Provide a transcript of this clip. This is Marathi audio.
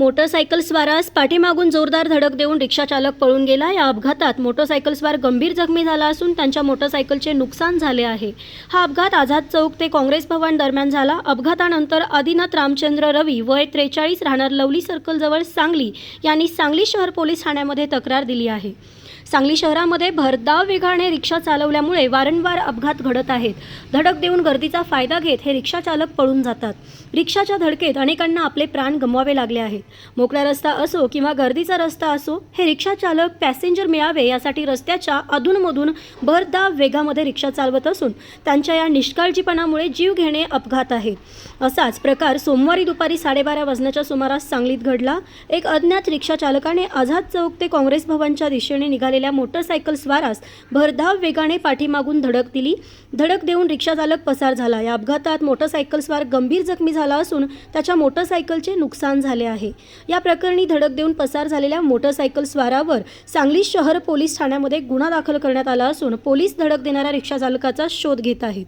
मोटरसायकलस्वारास पाठीमागून जोरदार धडक देऊन रिक्षाचालक पळून गेला. या अपघातात मोटरसायकलस्वार गंभीर जखमी झाला असून त्यांच्या मोटरसायकलचे नुकसान झाले आहे. हा अपघात आझाद चौक ते काँग्रेस भवन दरम्यान झाला. अपघातानंतर आदिनाथ रामचंद्र रवी वय त्रेचाळीस राहणार लवली सर्कलजवळ सांगली यांनी सांगली शहर पोलीस ठाण्यामध्ये तक्रार दिली आहे. सांगली शहरामध्ये भरधाव वेगाने रिक्षा चालवल्यामुळे वारंवार अपघात घडत आहेत. धडक देऊन गर्दीचा फायदा घेत हे रिक्षाचालक पळून जातात. रिक्षाच्या धडकेत अनेकांना आपले प्राण गमवावे लागले आहेत. मोकळा रस्ता असो किंवा गर्दीचा रस्ता असो हे रिक्षा चालक पॅसेंजर मिळावे यासाठी रस्त्याच्या अधूनमधून भरधाव वेगामध्ये रिक्षा चालवत असून त्यांच्या या निष्काळजीपणामुळे जीव घेणे अपघात आहे. असाच प्रकार सोमवारी दुपारी साडेबारा वाजण्याच्या सुमारास सांगलीत घडला. एक अज्ञात रिक्षा चालकाने आझाद चौक ते काँग्रेस भवनच्या दिशेने निघालेल्या मोटरसायकल स्वारास भरधाव वेगाने पाठीमागून धडक दिली. धडक देऊन रिक्षा चालक पसार झाला. या अपघातात मोटरसायकल स्वार गंभीर जखमी झाला असून त्याच्या मोटरसायकलचे नुकसान झाले आहे. या प्रकरणी धडक देऊन पसार झालेल्या मोटरसायकल स्वारावर सांगली शहर पोलीस ठाण्यामध्ये गुन्हा दाखल करण्यात आला असून पोलीस धडक देणाऱ्या रिक्षा चालकाचा शोध घेत आहेत.